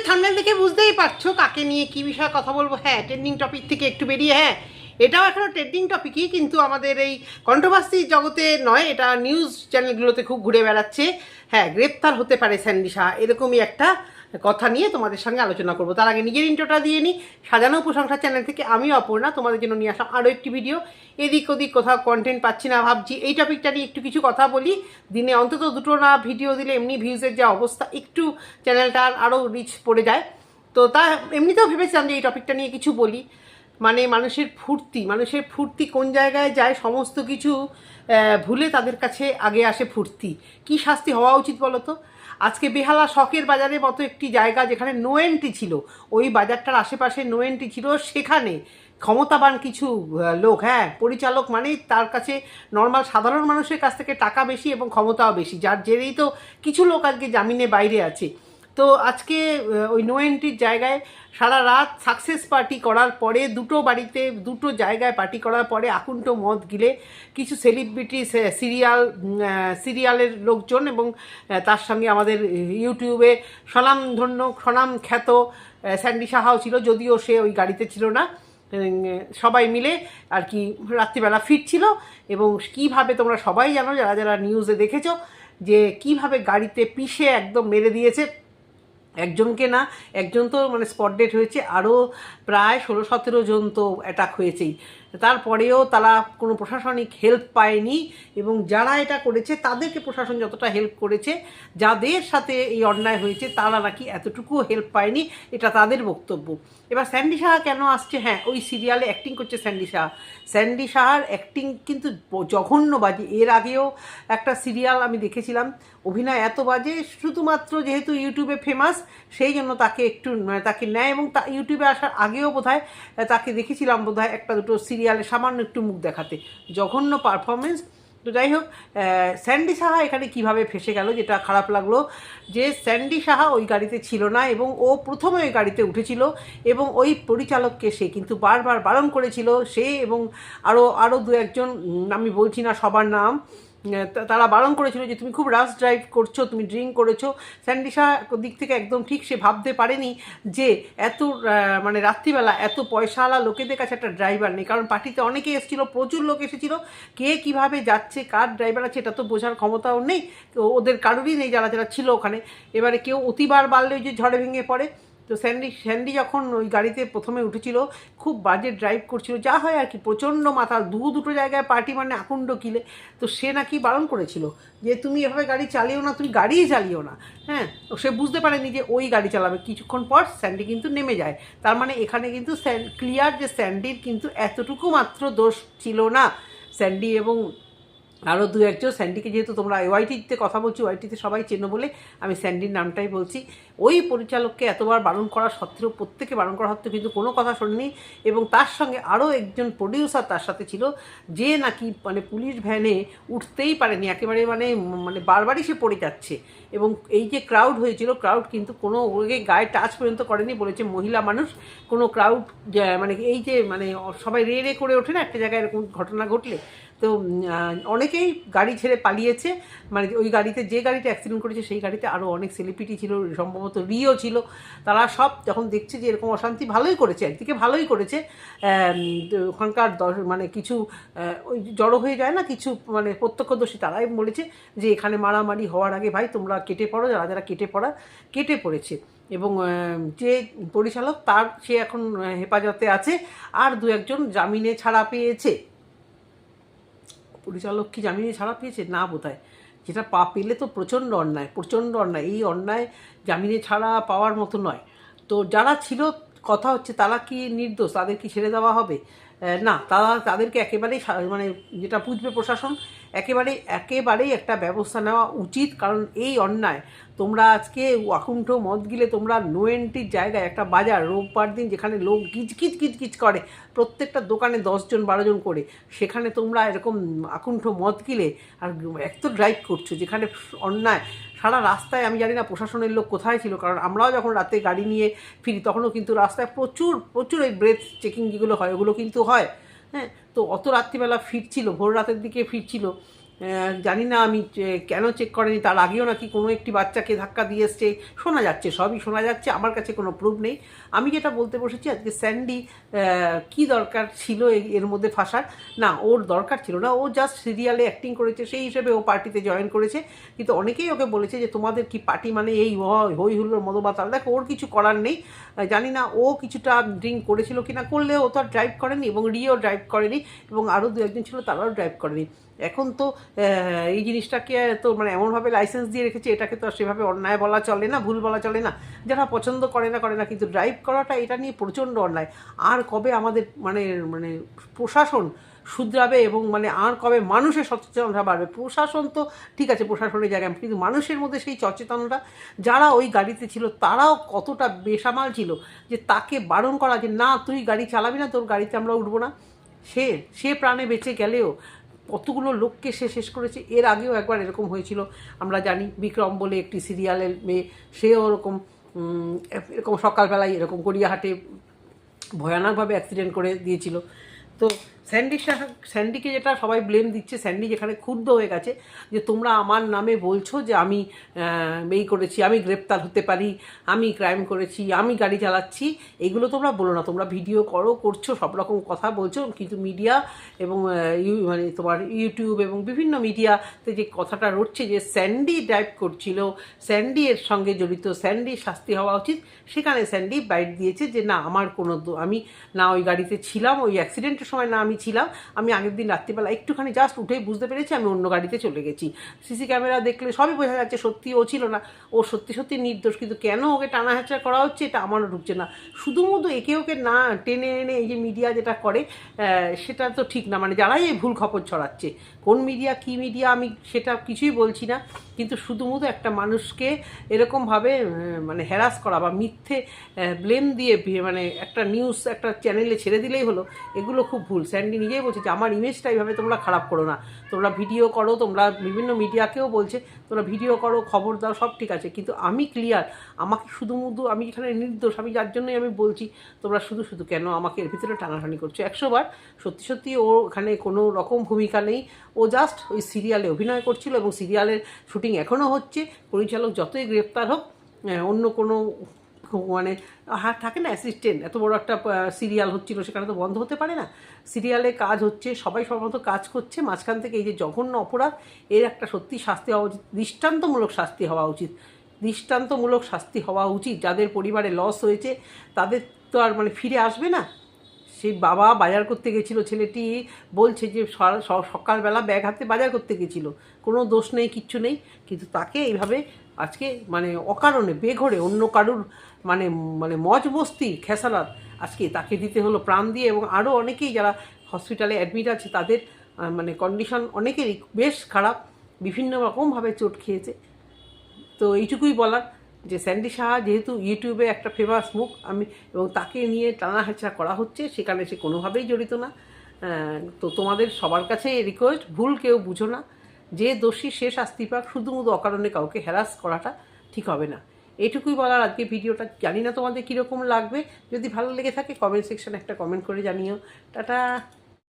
তোমাদের থার্মেল দেখে বুঝতেই পারছ কাকে নিয়ে কি বিষয়ে কথা বলব। হ্যাঁ ট্রেন্ডিং টপিক থেকে একটু বেরিয়ে হ্যাঁ এটাও এখনও ট্রেন্ডিং টপিকই কিন্তু আমাদের এই কন্ট্রোভার্সি জগতে নয়, এটা নিউজ চ্যানেলগুলোতে খুব ঘুরে বেড়াচ্ছে। হ্যাঁ গ্রেপ্তার হতে পারে স্যান্ডি শাহ এরকমই একটা কথা নিয়ে তোমাদের সঙ্গে আলোচনা করব। তার আগে নিজের ইন্টোটা দিয়ে নিই। সাজানো প্রশংসা চ্যানেল থেকে আমি অপর্ণা, তোমাদের জন্য নিয়ে আসলাম আরও একটি ভিডিও এদিক ওদিক কোথাও কন্টেন্ট পাচ্ছি না ভাবছি। এই টপিকটা নিয়ে একটু কিছু কথা বলি। দিনে অন্তত দুটো না ভিডিও দিলে এমনি ভিউজের যে অবস্থা, একটু চ্যানেলটার আরও রিচ পড়ে যায়। তো তা এমনিতেও ভেবেছিলাম যে এই টপিকটা নিয়ে কিছু বলি। মানে মানুষের ফুর্তি মানুষের ফুর্তি কোন জায়গায় যায় সমস্ত কিছু ভুলে তাদের কাছে আগে আসে ফুর্তি। কি শাস্তি হওয়া উচিত বলো তো? আজকে বেহালা শখের বাজারের মতো একটি জায়গা যেখানে নো ছিল। ওই বাজারটার আশেপাশে নো ছিল, সেখানে ক্ষমতাবান কিছু লোক হ্যাঁ পরিচালক মানেই তার কাছে নর্মাল সাধারণ মানুষের কাছ থেকে টাকা বেশি এবং ক্ষমতাও বেশি। যার জেরেই তো কিছু লোক আজকে জামিনে বাইরে আছে। তো আজকে ওই নো এন্ট্রির জায়গায় সারা রাত সাকসেস পার্টি করার পরে, দুটো বাড়িতে, দুটো জায়গায় পার্টি করার পরে আকুণ্ঠ মদ গিলে কিছু সেলিব্রিটি সিরিয়াল সিরিয়ালের লোকজন এবং তার সঙ্গে আমাদের ইউটিউবে স্বনামধন্য, স্বনাম খ্যাত স্যান্ডি সাহাও ছিল, যদিও সে ওই গাড়িতে ছিল না। সবাই মিলে আর কি রাত্রিবেলা ফিরছিল এবং কীভাবে তোমরা সবাই জানো, যারা যারা নিউজে দেখেছ, যে কীভাবে গাড়িতে পিষে একদম মেরে দিয়েছে। একজনকে না, একজন তো মানে স্পট ডেট হয়েছে আরও প্রায় ষোলো সতেরো জন তো অ্যাটাক হয়েছেই। তারপরেও তারা কোনো প্রশাসনিক হেল্প পায়নি এবং যারা এটা করেছে, তাদেরকে প্রশাসন যতটা হেল্প করেছে, যাদের সাথে এই অন্যায় হয়েছে, তারা নাকি এতটুকুও হেল্প পায়নি, এটা তাদের বক্তব্য। এবার স্যান্ডি সাহা কেন আসছে? হ্যাঁ ওই সিরিয়ালে অ্যাক্টিং করছে স্যান্ডি সাহা স্যান্ডি সাহার অ্যাক্টিং কিন্তু জঘন্য বাজে। এর আগেও একটা সিরিয়াল আমি দেখেছিলাম, অভিনয় এত বাজে, শুধুমাত্র যেহেতু ইউটিউবে ফেমাস সেই জন্য তাকে একটু মানে তাকে নেয় এবং তা ইউটিউবে আসার আগেও বোধহয়, তাকে দেখেছিলাম বোধহয় একটা দুটো সিরিয়ালে সামান্য একটু মুখ দেখাতে। জঘন্য পারফরমেন্স তো যাই হোক স্যান্ডি সাহা এখানে কীভাবে ফেসে গেল যেটা খারাপ লাগল, যে স্যান্ডি সাহা ওই গাড়িতে ছিল না এবং ও প্রথমে ওই গাড়িতে উঠেছিল এবং ওই পরিচালককে সে কিন্তু বারবার বারণ করেছিল। সে এবং আরও আরও দু একজন আমি বলছি না সবার নাম তারা বারণ করেছিল যে তুমি খুব রাশ ড্রাইভ করছ, তুমি ড্রিঙ্ক করেছ। স্যান্ডিসা দিক থেকে একদম ঠিক সে ভাবতে পারেনি যে এত মানে রাত্রিবেলা এত পয়সাওয়ালা লোকেদের কাছে একটা ড্রাইভার নেই। কারণ পার্টিতে অনেকে এসেছিল, প্রচুর লোক এসেছিল। কে কীভাবে যাচ্ছে, কার ড্রাইভার আছে, এটা তো বোঝার ক্ষমতাও নেই। ওদের কারোরই নেই যারা যারা ছিল ওখানে। এবারে কেউ অতিবার বাড়লে ওই যে ঝড়ে ভেঙে পড়ে। তো স্যান্ডি স্যান্ডি যখন ওই গাড়িতে প্রথমে উঠেছিল, খুব বাজে ড্রাইভ করছিল। যা হয় আর কি, প্রচণ্ড মাথা দু দুটো জায়গায় পার্টি মানে আকুণ্ড কিলে। তো সে নাকি বারণ করেছিল যে, তুমি এভাবে গাড়ি চালিও না, তুমি গাড়িই চালিও না। হ্যাঁ সে বুঝতে পারেনি যে, ওই গাড়ি চালাবে। কিছুক্ষণ পর স্যান্ডি কিন্তু নেমে যায়। তার মানে এখানে কিন্তু ক্লিয়ার যে স্যান্ডির কিন্তু এতটুকু মাত্র দোষ ছিল না। স্যান্ডি এবং আরও দু একজন। স্যান্ডিকে যেহেতু তোমরা ওয়াইটিতে কথা বলছি ওয়াইটিতে সবাই চেনো বলে আমি স্যান্ডির নামটাই বলছি। ওই পরিচালককে এতবার বারণ করা সত্ত্বেও, প্রত্যেকে বারণ করা সত্ত্বেও কিন্তু কোনো কথা শোনেনি এবং তার সঙ্গে আরও একজন প্রডিউসার তার সাথে ছিল, যে নাকি মানে পুলিশ ভ্যানে উঠতেই পারেনি। একেবারে মানে মানে বারবারই সে পড়ে যাচ্ছে। এবং এই যে ক্রাউড হয়েছিল ক্রাউড কিন্তু কোনো ওকে গায়ে টাচ পর্যন্ত করেনি বলেছে মহিলা মানুষ। কোনো ক্রাউড মানে এই যে মানে সবাই রে রে করে ওঠে না, একটা জায়গায় এরকম ঘটনা ঘটলে তো অনেকেই গাড়ি ছেড়ে পালিয়েছে। মানে ওই গাড়িতে যে গাড়িতে অ্যাক্সিডেন্ট করেছে, সেই গাড়িতে আরও অনেক সেলিব্রিটি ছিল, সম্ভবত রিও ছিল। তারা সব যখন দেখছে যে এরকম অশান্তি, ভালোই করেছে, একদিকে ভালোই করেছে। ওখানকার মানে কিছু ওই জড়ো হয়ে যায় না, কিছু মানে প্রত্যক্ষদর্শী তারাই বলেছে যে এখানে মারামারি হওয়ার আগে, ভাই, তোমরা কেটে পড়ো, যারা যারা কেটে পড়া, কেটে পড়েছে। এবং যে পরিচালক, তার সে এখন হেফাজতে আছে। আর দু একজন জামিনে ছাড়া পেয়েছে। পরিচালক কি জামিনে ছাড়া পেয়েছে? না বোধহয়। যেটা পা পেলে তো প্রচণ্ড অন্যায় প্রচণ্ড অন্যায়। এই অন্যায় জামিনে ছাড়া পাওয়ার মতো নয়। তো যারা ছিল, কথা হচ্ছে তারা কি নির্দোষ? তাদের কি ছেড়ে দেওয়া হবে? না, তারা, তাদেরকে একেবারেই মানে যেটা বুঝবে প্রশাসন একেবারেই একেবারেই একটা ব্যবস্থা নেওয়া উচিত, কারণ এই অন্যায়। তোমরা আজকে ওয়াকুণ্ঠ মদ গিলে তোমরা নো এন্ট্রির জায়গায় একটা বাজার রোববার দিন যেখানে লোক গিজ গিজ গিজ গিজ করে, প্রত্যেকটা দোকানে দশজন বারোজন করে, সেখানে তোমরা এরকম আকুণ্ঠ মদ গিলে, আর এক তো ড্রাইভ করছ, যেখানে অন্যায়। সারা রাস্তায়, আমি জানি না প্রশাসনের লোক কোথায় ছিল, কারণ আমরাও যখন রাতে গাড়ি নিয়ে ফিরি, তখনও কিন্তু রাস্তায় প্রচুর প্রচুর ওই ব্রেথ চেকিং যেগুলো হয়, ওগুলো কিন্তু হয়। হ্যাঁ তো অত রাত্রিবেলা ফিরছিল ভোর রাতের দিকে ফিরছিল জানি না আমি কেন চেক করেনি, তার আগেও নাকি কোনো একটি বাচ্চাকে ধাক্কা দিয়ে এসছে, শোনা যাচ্ছে, সবই শোনা যাচ্ছে, আমার কাছে কোনো প্রুফ নেই। আমি যেটা বলতে বসেছি, আজকে স্যান্ডি কি দরকার ছিল এর মধ্যে ফাঁসার? না, ওর দরকার ছিল না, ও জাস্ট সিরিয়ালে অ্যাক্টিং করেছে, সেই হিসেবে ও পার্টিতে জয়েন করেছে, কিন্তু অনেকেই ওকে বলেছে যে, তোমাদের কি পার্টি মানে এই হই হুল্লোর মদবাতাল? দেখো, ওর কিছু করার নেই জানি না ও কিছুটা ড্রিঙ্ক করেছিল কিনা করলে ও তো আর ড্রাইভ করেনি এবং রিও ড্রাইভ করেনি এবং আরও দু একজন ছিল, তারাও ড্রাইভ করেনি। এখন তো এই জিনিসটাকে তো মানে এমনভাবে লাইসেন্স দিয়ে রেখেছে, এটাকে তো আর সেভাবে অন্যায় বলা চলে না, ভুল বলা চলে না। যারা পছন্দ করে না করে না, কিন্তু ড্রাইভ করাটা, এটা নিয়ে প্রচণ্ড অন্যায়। আর কবে আমাদের মানে মানে প্রশাসন শুধরাবে এবং মানে আর কবে মানুষের সচেতনতা বাড়বে? প্রশাসন তো ঠিক আছে, প্রশাসনের জায়গায় কিন্তু মানুষের মধ্যে সেই সচেতনতা যারা ওই গাড়িতে ছিল, তারাও কতটা বেসামাল ছিল যে তাকে বারণ করা যে, না, তুই গাড়ি চালাবি না, তোর গাড়িতে আমরা উঠবো না। সে সে প্রাণে বেঁচে গেলেও কতগুলো লোককে সে শেষ করেছে? এর আগেও একবার এরকম হয়েছিল। আমরা জানি বিক্রম বলে একটি সিরিয়ালের মেয়ে, সেও ওরকম এরকম সকালবেলায় এরকম গড়িয়াহাটে ভয়ানকভাবে অ্যাক্সিডেন্ট করে দিয়েছিল। তো স্যান্ডি সাহা- স্যান্ডিকে যেটা সবাই ব্লেম দিচ্ছে, স্যান্ডি যেখানে ক্ষুব্ধ হয়ে গেছে যে তোমরা আমার নামে বলছো যে আমি এই করেছি, আমি গ্রেপ্তার হতে পারি, আমি ক্রাইম করেছি, আমি গাড়ি চালাচ্ছি, এগুলো তোমরা বলো না, তোমরা ভিডিও করো, করছ, সব রকম কথা বলছো, কিন্তু মিডিয়া এবং মানে তোমার ইউটিউব এবং বিভিন্ন মিডিয়াতে যে কথাটা রটছে যে স্যান্ডি ড্রাইভ করছিল, স্যান্ডি এর সঙ্গে জড়িত, স্যান্ডি শাস্তি হওয়া উচিত, সেখানে স্যান্ডি বাইট দিয়েছে যে না, আমার কোনো আমি না ওই গাড়িতে ছিলাম, ওই অ্যাক্সিডেন্টের সময় না আমি ছিলাম, আমি আগের দিন রাত্রিবেলা একটুখানি জাস্ট উঠেই বুঝতে পেরেছি আমি অন্য গাড়িতে চলে গেছি। সিসি ক্যামেরা দেখলে সবই বোঝা যাচ্ছে, সত্যি ও ছিল না। ও সত্যি সত্যি নির্দোষ, কিন্তু কেন ওকে টানা হেঁচড়া করা হচ্ছে এটা আমারও ঢুকছে না। শুধুমাত্র একে ওকে না টেনে এনে এই যে মিডিয়া যেটা করে সেটা তো ঠিক না। মানে যারাই এই ভুল খবর ছড়াচ্ছে, কোন মিডিয়া কি মিডিয়া আমি সেটা কিছুই বলছি না। কিন্তু শুধুমাত্র একটা মানুষকে এরকমভাবে মানে হ্যারাস করা বা মিথ্যে ব্লেম দিয়ে মানে একটা নিউজ একটা চ্যানেলে ছেড়ে দিলেই হলো, এগুলো খুব ভুল। স্যান্ডি নিজেই বলছে যে আমার ইমেজটা এইভাবে তোমরা খারাপ করো না। তোমরা ভিডিও করো, তোমরা বিভিন্ন মিডিয়াকেও বলছে, তোমরা ভিডিও করো, খবর দাও, সব ঠিক আছে। কিন্তু আমি ক্লিয়ার আমাকে শুধুমুধু আমি এখানে নির্দোষ, আমি যার জন্যই আমি বলছি, তোমরা শুধু শুধু কেন আমাকে এর ভিতরে টানাটানি করছ? একশোবার সত্যি সত্যি ও এখানে কোনো রকম ভূমিকা নেই। ও জাস্ট ওই সিরিয়ালে অভিনয় করছিল এবং সিরিয়ালের শুটিং এখনও হচ্ছে। পরিচালক যতই গ্রেপ্তার হোক অন্য কোনো মানে থাকে না অ্যাসিস্ট্যান্ট এত বড় একটা সিরিয়াল হচ্ছিল, সেখানে তো বন্ধ হতে পারে না। সিরিয়ালে কাজ হচ্ছে, সবাই সবার মতো কাজ করছে, মাঝখান থেকে এই যে জঘন্য অপরাধ, এর একটা সত্যি শাস্তি হওয়া উচিত, দৃষ্টান্তমূলক শাস্তি হওয়া উচিত। দৃষ্টান্তমূলক শাস্তি হওয়া উচিত, যাদের পরিবারে লস হয়েছে, তাদের তো আর মানে ফিরে আসবে না। সেই বাবা বাজার করতে গেছিল, ছেলেটি বলছে যে সকালবেলা ব্যাগ হাতে বাজার করতে গেছিল। কোনো দোষ নেই, কিচ্ছু নেই, কিন্তু তাকে এইভাবে আজকে মানে অকারণে, বেঘরে অন্য কারুর মানে মানে মজ বস্তি খেসারাত আজকে তাকে দিতে হলো প্রাণ দিয়ে এবং আরও অনেকেই যারা হসপিটালে অ্যাডমিট আছে, তাদের মানে কন্ডিশন অনেকেরই বেশ খারাপ, বিভিন্ন রকমভাবে চোট খেয়েছে। তো এইটুকুই বলার যে স্যান্ডি সাহা যেহেতু ইউটিউবে একটা ফেমাস মুখ, আমি, এবং তাকে নিয়ে টানা করা হচ্ছে, সেখানে সে কোনোভাবেই জড়িত না। তো তোমাদের সবার কাছে রিকোয়েস্ট ভুল কেউ বুঝো না। যে দোষী সে শাস্তি পাক শুধুমুধু অকারণে কাউকে হ্যারাস করাটা ঠিক হবে না। এটুকুই বলার আজকে ভিডিওটা। জানি না তোমাদের কীরকম লাগবে। যদি ভালো লেগে থাকে কমেন্ট সেকশানে একটা কমেন্ট করে জানিও। টাটা!